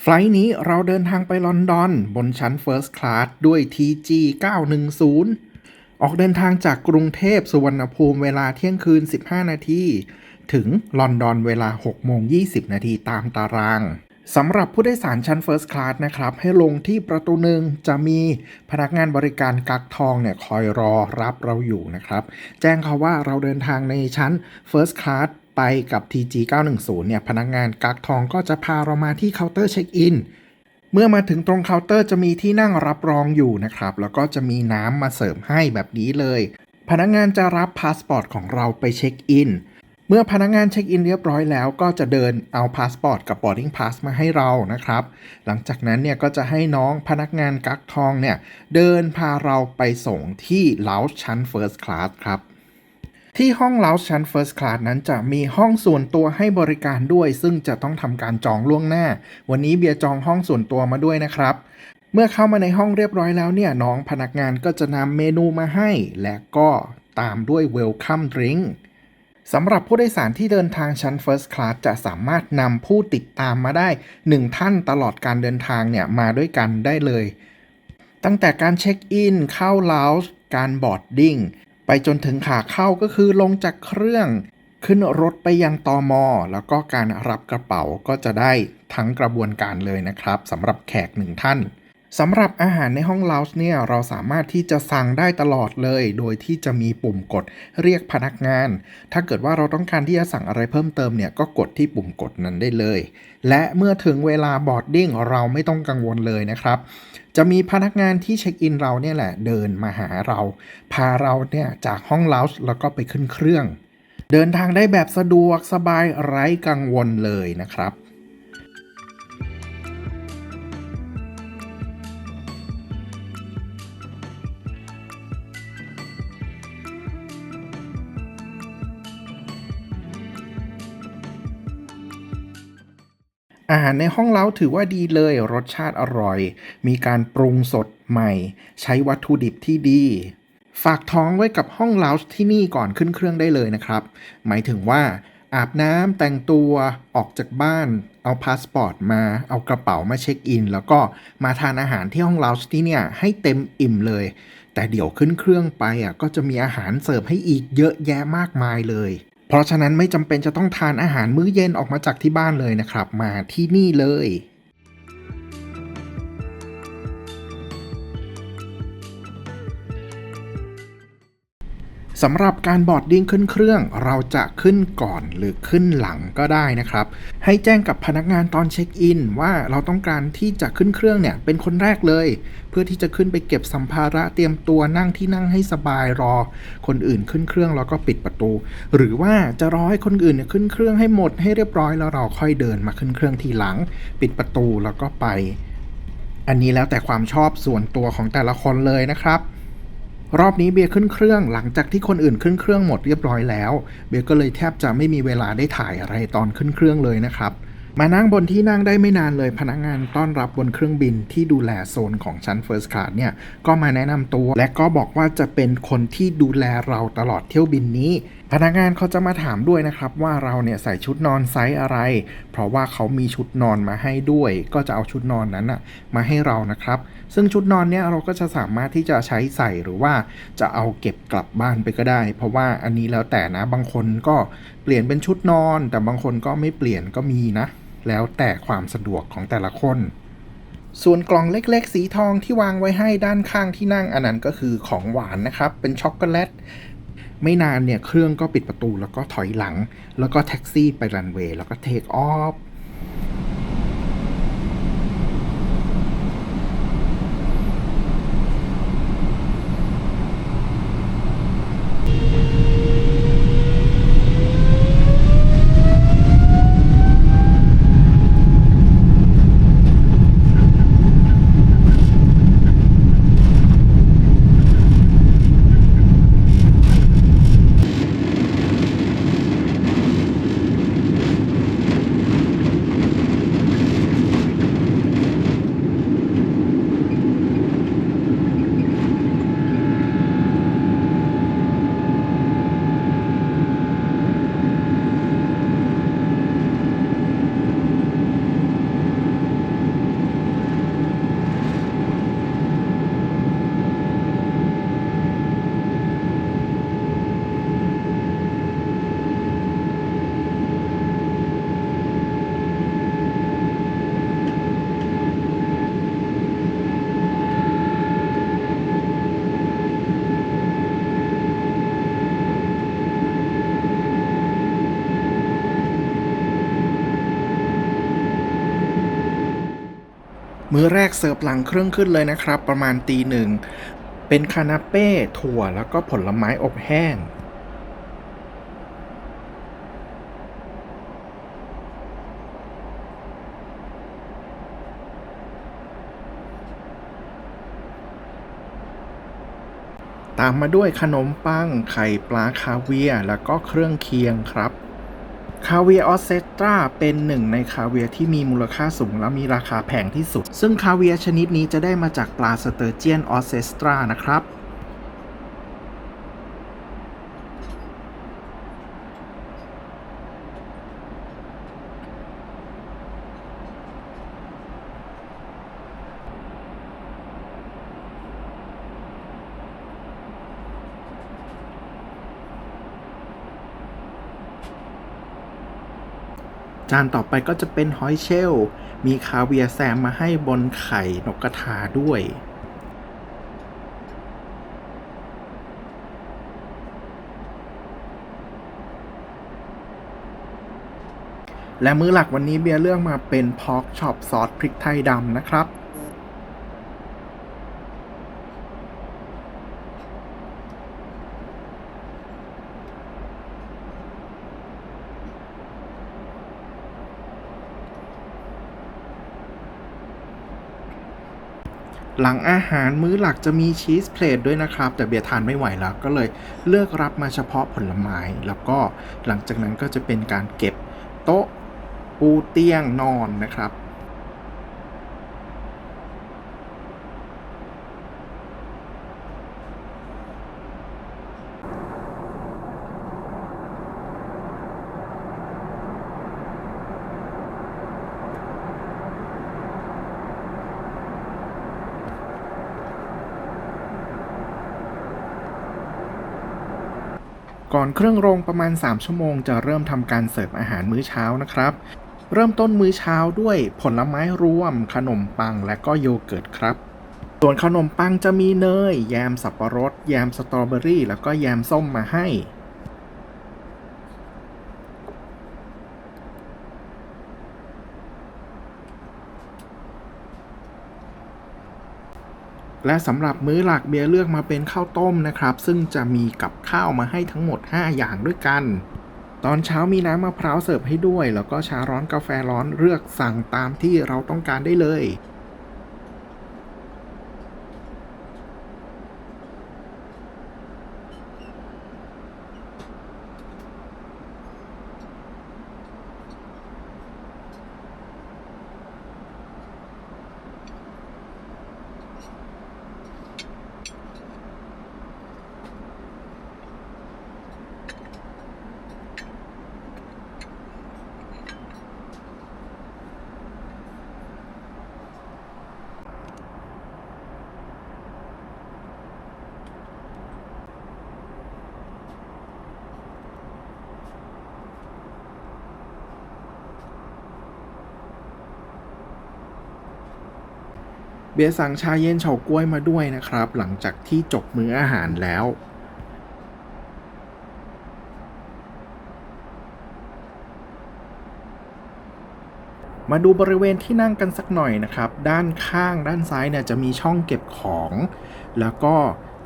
ไฟล์นี้เราเดินทางไปลอนดอน บนชั้น First Class ด้วย TG 910 ออกเดินทางจากกรุงเทพสุวรรณภูมิเวลาเที่ยงคืน 15 นาที ถึงลอนดอนเวลา 6 โมง 20 นาทีตามตารางสำหรับผู้โดยสารชั้น First Class นะครับ ให้ลงที่ประตูหนึ่งจะมีพนักงานบริการกักทองเนี่ยคอยรอรับเราอยู่นะครับ แจ้งเขาว่าเราเดินทางในชั้น First Class ไปกับ TG 910เนี่ยพนักงานกักทองก็จะพาเรามาที่เคาน์เตอร์เช็คอินเมื่อมาถึงตรงเคาน์เตอร์จะมีที่นั่งรับรองอยู่นะครับ แล้วก็จะมีน้ำมาเสร์ฟให้แบบนี้เลย พนักงานจะรับพาสปอร์ตของเราไปเช็คอินเมื่อพนักงานเช็คอินเรียบร้อยแล้วก็จะเดินเอาพาสปอร์ตกับ boarding pass มาให้เรานะครับ หลังจากนั้นเนี่ยก็จะให้น้องพนักงานกักทองเนี่ยเดินพาเราไปส่งที่เลาชั้น First Class ครับ ที่ห้องเลาชั้น First Class นั้นจะมีห้องส่วนตัวให้บริการด้วย ซึ่งจะต้องทำการจองล่วงหน้า วันนี้เบียร์จองห้องส่วนตัวมาด้วยนะครับ เมื่อเข้ามาในห้องเรียบร้อยแล้วเนี่ยน้องพนักงานก็จะนำเมนูมาให้ และก็ตามด้วย Welcome Drink สำหรับผู้โดยสารที่เดินทางชั้น First Class จะสามารถนำผู้ติดตามมาได้ 1 ท่านตลอดการเดินทางเนี่ยมาด้วยกันได้เลย ตั้งแต่การเช็คอินเข้าเลาส์การบอร์ดดิ้ง ไปจนถึงขาเข้าก็คือลงจากเครื่องขึ้นรถไปยังตอมอแล้วก็การรับกระเป๋าก็จะได้ทั้งกระบวนการเลยนะครับสำหรับแขกหนึ่งท่าน สำหรับอาหารในห้องเลาส์เนี่ยเราสามารถที่จะสั่งได้ตลอดเลย โดยที่จะมีปุ่มกดเรียกพนักงาน ถ้าเกิดว่าเราต้องการที่จะสั่งอะไรเพิ่มเติมเนี่ยก็กดที่ปุ่มกดนั้นได้เลย และเมื่อถึงเวลาบอร์ดดิ้งเราไม่ต้องกังวลเลยนะครับ จะมีพนักงานที่เช็คอินเราเนี่ยแหละเดินมาหาเรา พาเราเนี่ยจากห้องเลาส์แล้วก็ไปขึ้นเครื่อง เดินทางได้แบบสะดวกสบายไร้กังวลเลยนะครับ อาหารในห้องเล้าถือว่าดีเลย รสชาติอร่อย มีการปรุงสดใหม่ ใช้วัตถุดิบที่ดี ฝากท้องไว้กับห้องเล้าที่นี่ก่อนขึ้นเครื่องได้เลยนะครับ หมายถึงว่า อาบน้ำแต่งตัวออกจากบ้าน เอาพาสปอร์ตมา เอากระเป๋ามาเช็คอิน แล้วก็มาทานอาหารที่ห้องเล้าที่เนี่ยให้เต็มอิ่มเลย แต่เดี๋ยวขึ้นเครื่องไปอะก็จะมีอาหารเสิร์ฟให้อีกเยอะแยะมากมายเลย เพราะฉะนั้นไม่จำเป็นจะต้องทานอาหารมื้อเย็นออกมาจากที่บ้านเลยนะครับ มาที่นี่เลย สำหรับการบอร์ดดิ้งขึ้นเครื่อง เราจะขึ้นก่อนหรือขึ้นหลังก็ได้นะครับ ให้แจ้งกับพนักงานตอนเช็คอินว่าเราต้องการที่จะขึ้นเครื่องเนี่ยเป็นคนแรกเลย เพื่อที่จะขึ้นไปเก็บสัมภาระเตรียมตัวนั่งที่นั่งให้สบายรอ คนอื่นขึ้นเครื่องแล้วก็ปิดประตู หรือว่าจะรอให้คนอื่นเนี่ยขึ้นเครื่องให้หมดให้เรียบร้อยแล้วเราค่อยเดินมาขึ้นเครื่องทีหลัง ปิดประตูแล้วก็ไป อันนี้แล้วแต่ความชอบส่วนตัวของแต่ละคนเลยนะครับ รอบนี้เบียร์ขึ้นเครื่องหลังจากที่คนอื่นขึ้นเครื่องหมดเรียบร้อยแล้ว เบียร์ก็เลยแทบจะไม่มีเวลาได้ถ่ายอะไรตอนขึ้นเครื่องเลยนะครับ มานั่งบนที่นั่งได้ไม่นานเลยพนักงานต้อนรับบนเครื่องบินที่ดูแลโซนของชั้น First Class เนี่ยก็มาแนะนำตัว และก็บอกว่าจะเป็นคนที่ดูแลเราตลอดเที่ยวบินนี้ พนักงานเขาจะมาถามด้วยนะครับว่าเราเนี่ยใส่ชุดนอนไซส์อะไร เพราะว่าเขามีชุดนอนมาให้ด้วย ก็จะเอาชุดนอนนั้นอะมาให้เรานะครับ ซึ่งชุดนอนเนี่ยเราก็จะสามารถที่จะใช้ใส่หรือว่าจะเอาเก็บกลับบ้านไปก็ได้ เพราะว่าอันนี้แล้วแต่นะบางคนก็เปลี่ยนเป็นชุดนอน แต่บางคนก็ไม่เปลี่ยนก็มีนะ แล้วแต่ความสะดวกของแต่ละคนส่วนกล่องเล็กๆ สีทองที่วางไว้ให้ด้านข้างที่นั่งอันนั้นก็คือของหวานนะครับ เป็นช็อกโกแลต ไม่นานเนี่ยเครื่องก็ปิดประตูแล้วก็ถอยหลัง แล้วก็แท็กซี่ไปรันเวย์แล้วก็เทคออฟ มื้อแรกเสิร์ฟหลังเครื่องขึ้นเลยนะครับ ประมาณตีหนึ่ง เป็นคานาเป้ถั่วแล้วก็ผลไม้อบแห้งตามมาด้วยขนมปัง ไข่ปลาคาเวีย แล้วก็เครื่องเคียงครับ คาเวียออสเซตราเป็นหนึ่งในคาเวียที่มีมูลค่าสูงและมีราคาแพงที่สุด ซึ่งคาเวียชนิดนี้จะได้มาจากปลาสเตอร์เจียนออสเซตรานะครับ จานต่อไปก็จะเป็นหอยเชลล์มีคาเวียแซมมาให้บนไข่นกกระทาด้วย และมื้อหลักวันนี้เบียร์เลือกมาเป็นพอกช็อปซอสพริกไทยดำนะครับ หลังอาหารมื้อหลักจะมีชีสเพลทด้วยนะครับ แต่เบียร์ทานไม่ไหวแล้ว ก็เลยเลือกรับมาเฉพาะผลไม้ แล้วก็หลังจากนั้นก็จะเป็นการเก็บโต๊ะปูเตียงนอนนะครับ ก่อนเครื่องโรงประมาณ 3 ชั่วโมงจะเริ่มทำการเสิร์ฟอาหารมื้อเช้านะครับ เริ่มต้นมื้อเช้าด้วยผลไม้รวม ขนมปังและก็โยเกิร์ตครับ ส่วนขนมปังจะมีเนย แยมสับปะรด แยมสตรอเบอรี่ แล้วก็แยมส้มมาให้ และสำหรับมื้อหลักเบียร์เลือกมาเป็นข้าวต้มนะครับ ซึ่งจะมีกับข้าวมาให้ทั้งหมด 5 อย่างด้วยกัน ตอนเช้ามีน้ำมะพร้าวเสิร์ฟให้ด้วย แล้วก็ชาร้อนกาแฟร้อนเลือกสั่งตามที่เราต้องการได้เลย เบียร์สั่งชาเย็นเฉาก๊วยมาด้วยนะครับ หลังจากที่จบมื้ออาหารแล้วมาดูบริเวณที่นั่งกันสักหน่อยนะครับ ด้านข้างด้านซ้ายเนี่ยจะมีช่องเก็บของ แล้วก็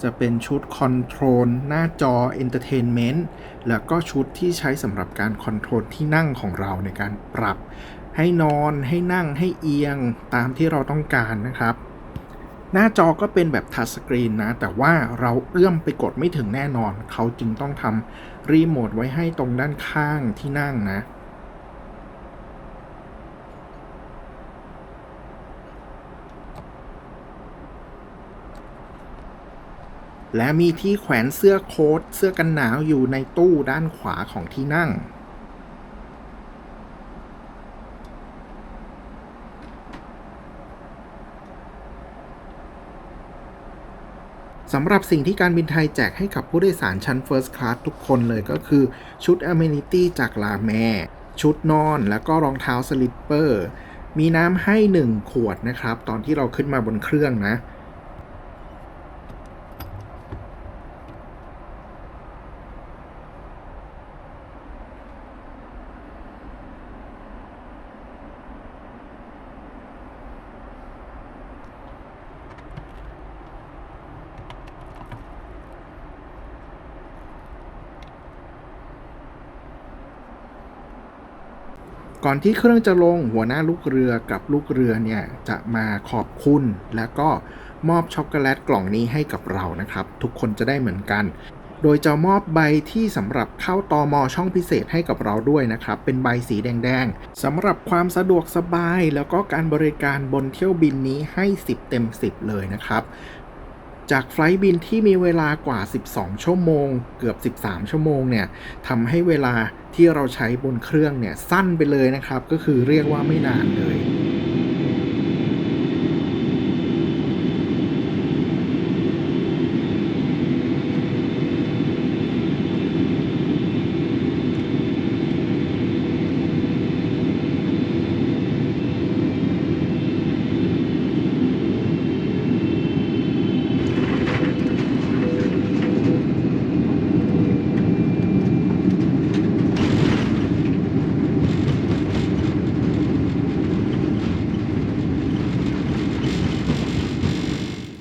จะเป็นชุดคอนโทรลหน้าจอ Entertainment แล้วก็ชุดที่ใช้สำหรับการคอนโทรลที่นั่งของเราในการปรับ ให้นอนให้นั่งให้เอียงตามที่เราต้องการนะครับ หน้าจอก็เป็นแบบทัชสกรีนนะ แต่ว่าเราเอื้อมไปกดไม่ถึงแน่นอน เขาจึงต้องทำรีโมทไว้ให้ตรงด้านข้างที่นั่งนะ และมีที่แขวนเสื้อโค้ทเสื้อกันหนาวอยู่ในตู้ด้านขวาของที่นั่ง สำหรับสิ่งที่การบินไทยแจกให้กับผู้โดยสารชั้น First Class ทุกคนเลยก็คือชุด Amenity จากลาแมชุดนอนแล้วก็รองเท้าสลิปเปอร์ มีน้ำให้ 1 ขวดนะครับ ตอนที่เราขึ้นมาบนเครื่องนะ ก่อนที่เครื่องจะลงหัวหน้าลูกเรือกับลูกเรือเนี่ยจะมาขอบคุณแล้วก็มอบช็อกโกแลตกล่องนี้ให้กับเรานะครับ ทุกคนจะได้เหมือนกัน โดยจะมอบใบที่สำหรับเข้าตอมอช่องพิเศษให้กับเราด้วยนะครับ เป็นใบสีแดงๆสำหรับความสะดวกสบายแล้วก็การบริการบนเที่ยวบินนี้ให้ 10 เต็ม 10 เลยนะครับ จากไฟล์บินที่มีเวลากว่า 12 ชั่วโมง เกือบ 13 ชั่วโมงเนี่ยทำให้เวลาที่เราใช้บนเครื่องเนี่ยสั้นไปเลยนะครับ ก็คือเรียกว่าไม่นานเลย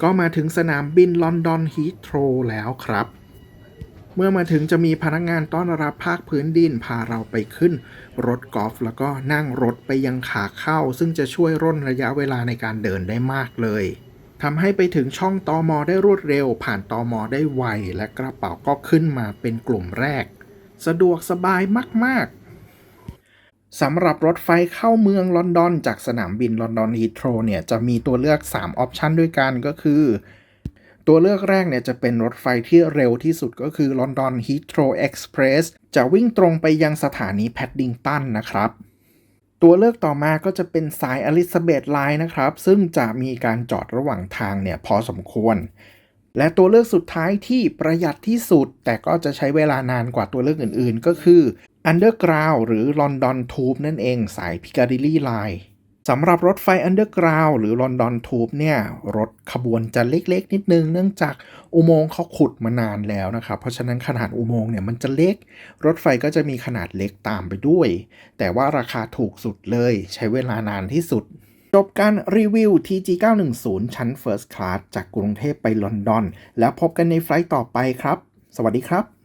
ก็มาถึงสนามบินลอนดอนฮีทโ r รแล้วครับ เมื่อมาถึงจะมีพนักงานต้อนรับภาคพื้นดินพาเราไปขึ้น รถกอล์ฟแล้วก็นั่งรถไปยังขาเข้า ซึ่งจะช่วยร่นระยะเวลาในการเดินได้มากเลยทำให้ไปถึงช่องตอมอได้รวดเร็ว ผ่านตอมอได้ไว และกระเป๋าก็ขึ้นมาเป็นกลุ่มแรก สะดวกสบายมาก สำหรับรถไฟเข้าเมืองลอนดอน จากสนามบินลอนดอนฮีทโ r รเนี่ยจะมีตัวเลือก 3 ออปชันด้วยกันก็คือ ตัวเลือกแรกเนี่ยจะเป็นรถไฟที่เร็วที่สุดก็คือลอนดอนฮีทโ r ร Express จะวิ่งตรงไปยังสถานีแพดดิงตันนะครับตัวเลือกต่อมาก็จะเป็นสายอลิซาเบธไลน์นะครับ ซึ่งจะมีการจอดระหว่างทางเนี่ยพอสมควร และตัวเลือกสุดท้ายที่ประหยัดที่สุด แต่ก็จะใช้เวลานานกว่าตัวเลือกอื่นๆ ก็คือ Underground หรือ London Tube นั่นเองสาย Piccadilly Line สำหรับรถไฟ Underground หรือ London Tube เนี่ย รถขบวนจะเล็กๆ นิดนึง เนื่องจากอุโมงค์เขาขุดมานานแล้วนะครับ เพราะฉะนั้นขนาดอุโมงค์เนี่ยมันจะเล็ก รถไฟก็จะมีขนาดเล็กตามไปด้วย แต่ว่าราคาถูกสุดเลย ใช้เวลานานที่สุด จบการรีวิว TG 910ชั้น First Class จากกรุงเทพไปลอนดอน แล้วพบกันในไฟล์ต่อไปครับ สวัสดีครับ